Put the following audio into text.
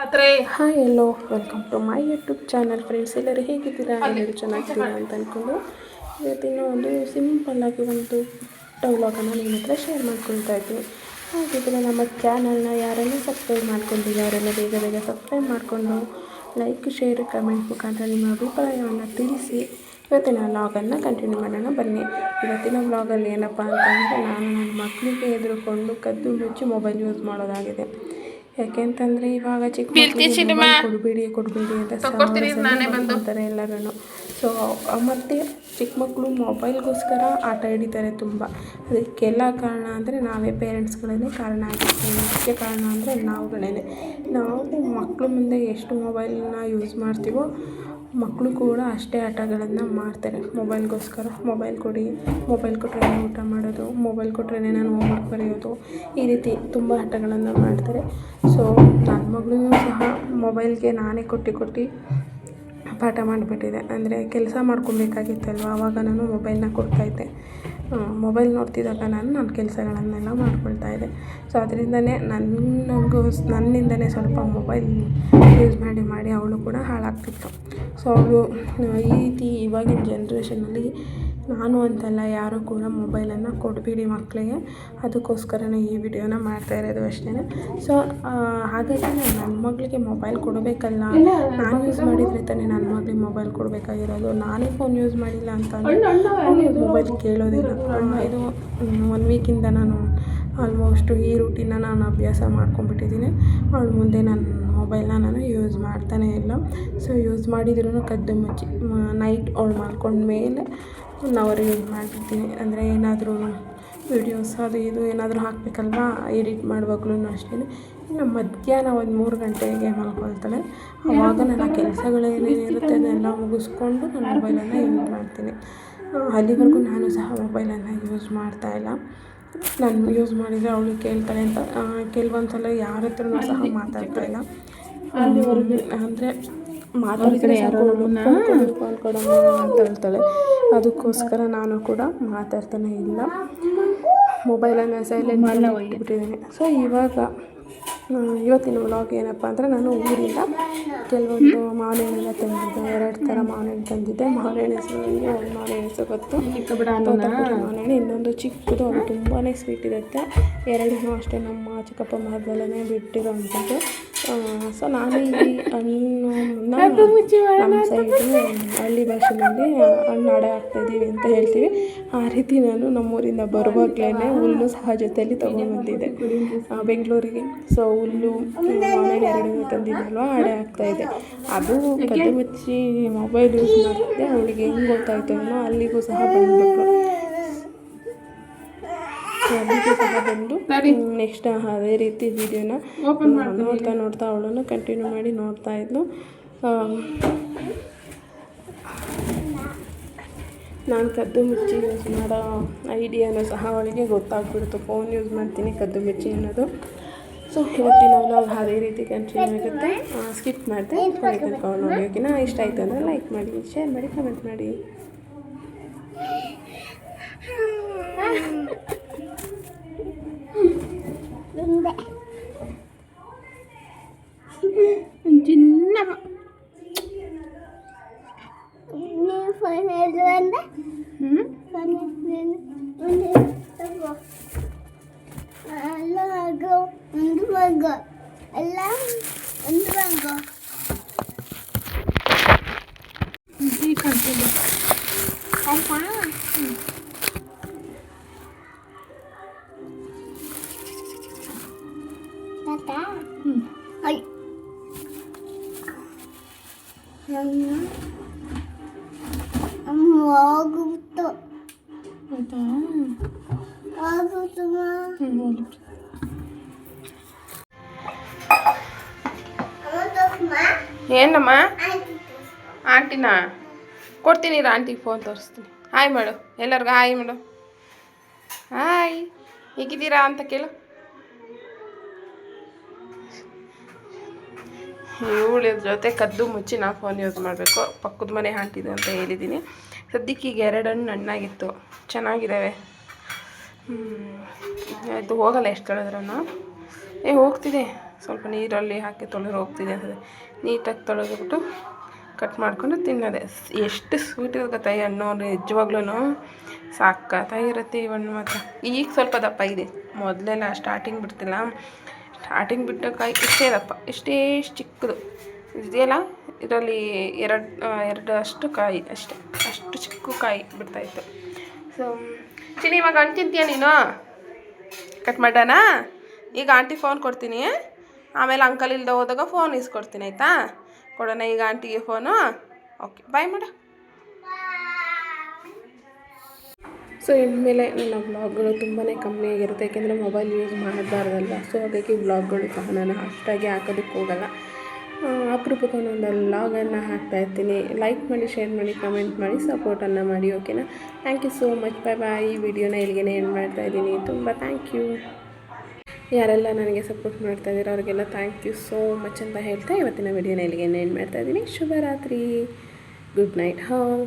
ಆದರೆ hi hello welcome to my YouTube channel friends ಎಲ್ಲರೂ ಹೇಗಿದ್ದೀರಾ? ಎಲ್ಲರೂ ಚೆನ್ನಾಗಿದ್ದೀರಾ ಅಂತ ಅಂದ್ಕೊಂಡು ಇವತ್ತಿನ ಒಂದು ಸಿಂಪಲ್ಲಾಗಿ ಒಂದು ಟೌಲಾಗನ್ನು ನಿಮ್ಮ ಹತ್ರ ಶೇರ್ ಮಾಡ್ಕೊಳ್ತಾ ಇದ್ದೀನಿ. ಹಾಗಿದ್ರೆ ನಮ್ಮ ಚಾನಲ್ನ ಯಾರೆಲ್ಲ ಸಬ್ಸ್ಕ್ರೈಬ್ ಮಾಡ್ಕೊಂಡಿಲ್ಲ ಅವರೆಲ್ಲ ಬೇಗ ಬೇಗ ಸಬ್ಸ್ಕ್ರೈಬ್ ಮಾಡಿಕೊಂಡು ಲೈಕ್ ಶೇರ್ ಕಮೆಂಟ್ ಮುಖಾಂತರ ನಿಮ್ಮ ಅಭಿಪ್ರಾಯವನ್ನು ತಿಳಿಸಿ ಇವತ್ತಿನ ವ್ಲಾಗನ್ನು ಕಂಟಿನ್ಯೂ ಮಾಡೋಣ ಬನ್ನಿ. ಇವತ್ತಿನ ವ್ಲಾಗಲ್ಲಿ ಏನಪ್ಪ ಅಂತಂದರೆ ನಾನು ನನ್ನ ಮಕ್ಕಳಿಗೆ ಎದುರುಕೊಂಡು ಕದ್ದು ಮುಚ್ಚಿ ಮೊಬೈಲ್ ಯೂಸ್ ಮಾಡೋದಾಗಿದೆ. ಯಾಕೆಂತಂದರೆ ಇವಾಗ ಚಿಕ್ಕ ಮಕ್ಕಳಿಗೆ mobile ಕೊಡಬೇಡಿ ಕೊಡಬೇಡಿ ಅಂತ ಸಾವಿರ ಸಲ ಹೇಳ್ತಾರೆ ಎಲ್ಲರೂ ಸೊ ಮತ್ತು ಚಿಕ್ಕ ಮಕ್ಕಳು ಮೊಬೈಲ್ಗೋಸ್ಕರ ಆಟ ಹಿಡಿತಾರೆ ತುಂಬ. ಅದಕ್ಕೆಲ್ಲ ಕಾರಣ ಅಂದರೆ ನಾವೇ ಪೇರೆಂಟ್ಸ್ಗಳೇ ಕಾರಣ ಆಗಿರ್ತೀವಿ. ಮುಖ್ಯ ಕಾರಣ ಅಂದರೆ ನಾವುಗಳೇ ನಾವು ಮಕ್ಕಳು ಮುಂದೆ ಎಷ್ಟು ಮೊಬೈಲನ್ನ ಯೂಸ್ ಮಾಡ್ತೀವೋ ಮಕ್ಕಳು ಕೂಡ ಅಷ್ಟೇ ಆಟಗಳನ್ನು ಮಾಡ್ತಾರೆ. ಮೊಬೈಲ್ಗೋಸ್ಕರ ಮೊಬೈಲ್ ಕೊಡಿ, ಮೊಬೈಲ್ ಕೊಟ್ಟರೆ ಊಟ ಮಾಡೋದು, ಮೊಬೈಲ್ ಕೊಟ್ಟರೆ ನಾನು ಹೋಮ್ವರ್ಕ್ ಬರೆಯೋದು, ಈ ರೀತಿ ತುಂಬ ಆಟಗಳನ್ನು ಮಾಡ್ತಾರೆ. ಸೊ ನನ್ನ ಮಗಳೂ ಸಹ ಮೊಬೈಲ್ಗೆ ನಾನೇ ಕೊಟ್ಟು ಕೊಟ್ಟು ಪಾಠ ಮಾಡಿಬಿಟ್ಟಿದೆ. ಅಂದರೆ ಕೆಲಸ ಮಾಡ್ಕೊಬೇಕಾಗಿತ್ತಲ್ವ ಆವಾಗ ನಾನು ಮೊಬೈಲ್ನ ಕೊಡ್ತಾಯಿದ್ದೆ ಮೊಬೈಲ್ ನೋಡ್ತಿದ್ದಾಗ ನಾನು ನನ್ನ ಕೆಲಸಗಳನ್ನೆಲ್ಲ ಮಾಡ್ಕೊಳ್ತಾ ಇದ್ದೆ. ಸೊ ಅದರಿಂದನೇ ನನಗೂ ನನ್ನಿಂದನೇ ಸ್ವಲ್ಪ ಮೊಬೈಲ್ ಯೂಸ್ ಮಾಡಿ ಮಾಡಿ ಅವಳು ಕೂಡ ಹಾಳಾಗ್ತಿತ್ತು. ಸೊ ಅವಳು ಈ ರೀತಿ ಇವಾಗಿನ ಜನ್ರೇಷನಲ್ಲಿ ನಾನು ಅಂತಲ್ಲ ಯಾರೂ ಕೂಡ ಮೊಬೈಲನ್ನು ಕೊಡಬೇಡಿ ಮಕ್ಕಳಿಗೆ ಅದಕ್ಕೋಸ್ಕರನೇ ಈ ವಿಡಿಯೋನ ಮಾಡ್ತಾ ಇರೋದು ಅಷ್ಟೇ ಸೊ ಹಾಗಾಗಿ ನಾನು ನನ್ನ ಮಗಳಿಗೆ ಮೊಬೈಲ್ ಕೊಡಬೇಕಲ್ಲ. ನಾನು ಯೂಸ್ ಮಾಡಿದರೆ ತಾನೇ ನನ್ನ ಮಗಳಿಗೆ ಮೊಬೈಲ್ ಕೊಡಬೇಕಾಗಿರೋದು. ನಾನೇ ಫೋನ್ ಯೂಸ್ ಮಾಡಿಲ್ಲ ಅಂತಂದರೆ ಮೊಬೈಲ್ ಕೇಳೋದಿಲ್ಲ. ಇದು ಒನ್ ವೀಕಿಂದ ನಾನು ಆಲ್ಮೋಸ್ಟು ಈ ರೂಟೀನ ನಾನು ಅಭ್ಯಾಸ ಮಾಡ್ಕೊಂಡ್ಬಿಟ್ಟಿದ್ದೀನಿ. ಅವಳು ಮುಂದೆ ನಾನು ಮೊಬೈಲ್ನ ನಾನು ಯೂಸ್ ಮಾಡ್ತಾನೇ ಇಲ್ಲ. ಸೊ ಯೂಸ್ ಮಾಡಿದ್ರೂ ಕದ್ದು ಮುಚ್ಚಿ ನೈಟ್ ಅವಳು ಮೇಲೆ ಒನ್ ಅವರ್ ಯೂಸ್ ಮಾಡಿರ್ತೀನಿ ಅಂದರೆ ಏನಾದರೂ ವೀಡಿಯೋಸ್ ಅದು ಇದು ಏನಾದರೂ ಹಾಕಬೇಕಲ್ವಾ ಎಡಿಟ್ ಮಾಡುವಾಗ್ಲೂ ಅಷ್ಟೇ ಇನ್ನು ಮಧ್ಯಾಹ್ನ ಒಂದು ಮೂರು ಗಂಟೆಗೆ ಮಲ್ಕೊಳ್ತಾಳೆ. ಆವಾಗ ನನ್ನ ಕೆಲಸಗಳೇನೇನಿರುತ್ತೆ ಅದನ್ನೆಲ್ಲ ಮುಗಿಸ್ಕೊಂಡು ನಾನು ಮೊಬೈಲನ್ನು ಯೂಸ್ ಮಾಡ್ತೀನಿ. ಅಲ್ಲಿವರೆಗೂ ನಾನು ಸಹ ಮೊಬೈಲನ್ನು ಯೂಸ್ ಮಾಡ್ತಾ ಇಲ್ಲ. ನಾನು ಯೂಸ್ ಮಾಡಿದರೆ ಅವಳು ಕೇಳ್ತಾಳೆ ಅಂತ ಕೆಲವೊಂದು ಸಲ ಯಾರ ಹತ್ರನೂ ಸಹ ಮಾತಾಡ್ತಾ ಇಲ್ಲ. ಅಲ್ಲಿವರೆಗೂ ಅಂದರೆ ಮಾತಾಡಿದರೆ ಕೊಡಮ್ಮ ಅಂತ ಹೇಳ್ತಾಳೆ. ಅದಕ್ಕೋಸ್ಕರ ನಾನು ಕೂಡ ಮಾತಾಡ್ತಾನೆ ಇಲ್ಲ. ಮೊಬೈಲನ್ನು ಸೈಲೆಂಟ್ ಇಟ್ಬಿಟ್ಟಿದ್ದೀನಿ. ಸೊ ಇವಾಗ ಇವತ್ತಿನ ವ್ಲಾಗ್ ಏನಪ್ಪ ಅಂದರೆ ನಾನು ಊರಿಂದ ಕೆಲವೊಂದು ಮಾವಿನಹಣ್ಣೆಲ್ಲ ತಂದಿದ್ದೆ. ಎರಡು ಥರ ಮಾವಿನಹಣ್ಣು ತಂದಿದ್ದೆ. ಮಾವಿನ ಹಣ್ಣು ಹೆಸರು ನನಗೆ ಒಂದು ಮಾವಿನ ಹೆಸರು ಗೊತ್ತು. ಮಾವಿನಹಣ್ಣು ಮಾವಿನ ಹಣ್ಣು ಇನ್ನೊಂದು ಚಿಕ್ಕದು ಅದು ತುಂಬಾ ಸ್ವೀಟ್ ಇರುತ್ತೆ. ಎರಡನ್ನೂ ಅಷ್ಟೇ ನಮ್ಮ ಚಿಕ್ಕಪ್ಪ ಮರದಲ್ಲೇ ಬಿಟ್ಟಿರೋ ಅಂಥದ್ದು ಸೊ ನಾನು ಇಲ್ಲಿ ಹಣ್ಣು ನಮ್ಮ ಸೈಡು ಹಳ್ಳಿ ಭಾಷೆಯಲ್ಲಿ ಹಣ್ಣು ಅಡೆ ಹಾಕ್ತಾಯಿದ್ದೀವಿ ಅಂತ ಹೇಳ್ತೀವಿ. ಆ ರೀತಿ ನಾನು ನಮ್ಮೂರಿಂದ ಬರುವಾಗಲೇ ಹುಲ್ಲು ಸಹ ಜೊತೆಯಲ್ಲಿ ತೊಗೊಂಡ್ಬಂದಿದ್ದೆ ಬೆಂಗಳೂರಿಗೆ. ಸೊ ಹುಲ್ಲು ಎರಡು ತಂದಿದ್ದಲ್ವ ಅಡೆ ಹಾಕ್ತಾಯಿದ್ದೆ ಅದು ಕದ್ದು ಮುಚ್ಚಿ ಮೊಬೈಲ್ ಯೂಸ್ ಮಾಡ್ತಿದ್ದೆ. ಅವಳಿಗೆ ಹೆಂಗೆ ಗೊತ್ತಾಯ್ತು ಅನ್ನೋ ಅಲ್ಲಿಗೂ ಸಹ ಸಹ ಬಂದು ನೆಕ್ಸ್ಟ್ ಅದೇ ರೀತಿ ವಿಡಿಯೋನ ನೋಡ್ತಾ ನೋಡ್ತಾ ಅವಳನ್ನು ಕಂಟಿನ್ಯೂ ಮಾಡಿ ನೋಡ್ತಾ ಇದ್ಲು. ನಾನು ಕದ್ದು ಮಿರ್ಚಿ ಯೂಸ್ ಮಾಡೋ ಐಡಿಯಾನು ಸಹ ಅವಳಿಗೆ ಗೊತ್ತಾಗ್ಬಿಡ್ತು. ಫೋನ್ ಯೂಸ್ ಮಾಡ್ತೀನಿ ಕದ್ದು ಮಿರ್ಚಿ ಅನ್ನೋದು. ಸೊ ಇವತ್ತಿನ ವ್ಲಾಗ್ ಅದೇ ರೀತಿ ಕಂಟಿನ್ಯೂ ಆಗುತ್ತೆ. ಸ್ಕಿಪ್ ಮಾಡಿದೆ. ನೋಡಿ ಓಕೆನಾ ಇಷ್ಟ ಆಯಿತು ಅಂದರೆ ಲೈಕ್ ಮಾಡಿ ಶೇರ್ ಮಾಡಿ ಕಮೆಂಟ್ ಮಾಡಿ. ಫೋನ್ ಹಿಡಿದು ಬಂದ ಹ್ಞೂ ಫೋನ್ ಹಿಡಿದು ಎಲ್ಲ ಮಗು ಒಂದು ಮಗು ಎಲ್ಲ ಒಂದು ಮಗು ಈ ಕಂಟಿನ್ಯೂ ಆಯ್ತಾ ತಾತ ಹ್ಞೂ ಐ ಹೋಗುತ್ತು ಆಯಿತಾ ಹೋಗುತ್ತು ಹ್ಞೂ ಹೋಗ್ಲಿ ಏನಮ್ಮ ಆಂಟಿನಾ ಕೊಡ್ತೀನಿ ಇರು ಆಂಟಿಗೆ ಫೋನ್ ತೋರಿಸ್ತೀನಿ ಹಾಯ್ ಮಾಡು ಎಲ್ಲರಿಗೂ ಹಾಯ್ ಮಾಡು ಹಾಯ್ ಹೇಗಿದ್ದೀರಾ ಅಂತ ಕೇಳು ಇವಳ ಜೊತೆ ಕದ್ದು ಮುಚ್ಚಿ ನಾ ಫೋನ್ ಯೂಸ್ ಮಾಡಬೇಕು. ಪಕ್ಕದ ಮನೆ ಹಾಂಟಿದೆ ಅಂತ ಹೇಳಿದ್ದೀನಿ ಸದ್ಯಕ್ಕೆ ಈಗ ಎರಡು ಹಣ್ಣು ಹಣ್ಣಾಗಿತ್ತು ಚೆನ್ನಾಗಿದ್ದಾವೆ ಅದು ಹೋಗಲ್ಲ ಎಷ್ಟು ಹೇಳಿದ್ರೂ ಏ, ಹೋಗ್ತಿದೆ. ಸ್ವಲ್ಪ ನೀರಲ್ಲಿ ಹಾಕಿ ತೊಳೆದ್ರೆ ಹೋಗ್ತಿದೆ ಅಂತ ನೀಟಾಗಿ ತೊಳೆದ್ಬಿಟ್ಟು ಕಟ್ ಮಾಡಿಕೊಂಡು ತಿನ್ನೋದೆ. ಎಷ್ಟು ಸ್ವೀಟ್ ಇರುತ್ತೆ ಈ ಹಣ್ಣು ನಿಜವಾಗ್ಲೂ ಸಾಕತ್ತಾಗಿರುತ್ತೆ ಈ ಹಣ್ಣು ಮಾತ್ರ. ಈಗ ಸ್ವಲ್ಪ ದಪ್ಪ ಇದೆ ಮೊದಲೆಲ್ಲ ಸ್ಟಾರ್ಟಿಂಗ್ ಬಿಡ್ತಿಲ್ಲ. ಸ್ಟಾರ್ಟಿಂಗ್ ಬಿಟ್ಟ ಕಾಯಿ ಇಷ್ಟೇ ದಪ್ಪ ಇಷ್ಟೇ ಚಿಕ್ಕದು. ಇದೆಯಲ್ಲ? ಇದರಲ್ಲಿ ಎರಡು ಎರಡು ಅಷ್ಟು ಕಾಯಿ ಅಷ್ಟೇ. ಅಷ್ಟು ಚಿಕ್ಕ ಕಾಯಿ ಬಿಡ್ತಾಯಿತ್ತು ಸೊ ಚಿನ್ನಿ, ಇವಾಗ ತಿಂತೀಯ ನೀನು? ಕಟ್ ಮಾಡೋಣ ಈಗ ಆಂಟಿ ಫೋನ್ ಕೊಡ್ತೀನಿ. ಆಮೇಲೆ ಅಂಕಲ್ ಇಲ್ದ ಹೋದಾಗ ಫೋನ್ ಇಸ್ಕೊಡ್ತೀನಿ, ಆಯಿತಾ? ಕೊಡೋಣ ಈಗ ಆಂಟಿಗೆ ಫೋನು ಓಕೆ ಬಾಯ್ ಮಾಡ. ಸೊ ಇನ್ಮೇಲೆ ನನ್ನ ವ್ಲಾಗ್ಗಳು ತುಂಬಾ ಕಮ್ಮಿ ಆಗಿರುತ್ತೆ. ಯಾಕೆಂದರೆ ಮೊಬೈಲ್ ಯೂಸ್ ಮಾಡಬಾರ್ದಲ್ವ? ಸೊ ಹಾಗಾಗಿ ವ್ಲಾಗ್ಗಳು ಸಹ ನಾನು ಅಷ್ಟಾಗಿ ಹಾಕೋದಕ್ಕೆ ಹೋಗಲ್ಲ. ಅಪರೂಪಕ್ಕೆ ಒಂದೊಂದು ಲಾಗನ್ನು ಹಾಕ್ತಾ ಇರ್ತೀನಿ. ಲೈಕ್ ಮಾಡಿ ಶೇರ್ ಮಾಡಿ ಕಮೆಂಟ್ ಮಾಡಿ ಸಪೋರ್ಟನ್ನು ಮಾಡಿ ಓಕೆನಾ thank you so much bye bye ಈ ವಿಡಿಯೋನ ಇಲ್ಲಿಗೆ ಮಾಡ್ತಾ ಇದ್ದೀನಿ. ತುಂಬ ಥ್ಯಾಂಕ್ ಯು ಯಾರೆಲ್ಲ ನನಗೆ ಸಪೋರ್ಟ್ ಮಾಡ್ತಾ ಇದ್ದೀರೋ ಅವ್ರಿಗೆಲ್ಲ ಥ್ಯಾಂಕ್ ಯು ಸೋ ಮಚ್ ಅಂತ ಹೇಳ್ತಾ ಇವತ್ತಿನ ವಿಡಿಯೋನ ಇಲ್ಲಿಗೆ ಎಂಡ್ ಮಾಡ್ತಾ ಇದ್ದೀನಿ. ಶುಭರಾತ್ರಿ. ಗುಡ್ ನೈಟ್ ಹಾಂ